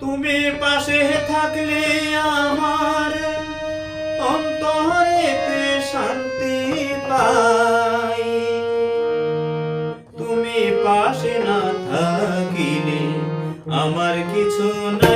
তুমি পাশে থাকলে আমার অন্তরেতে শান্তি পাই। তুমি পাশে না থাকিলে আমার কিছু না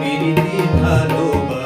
প্রীতি ভালোবাসা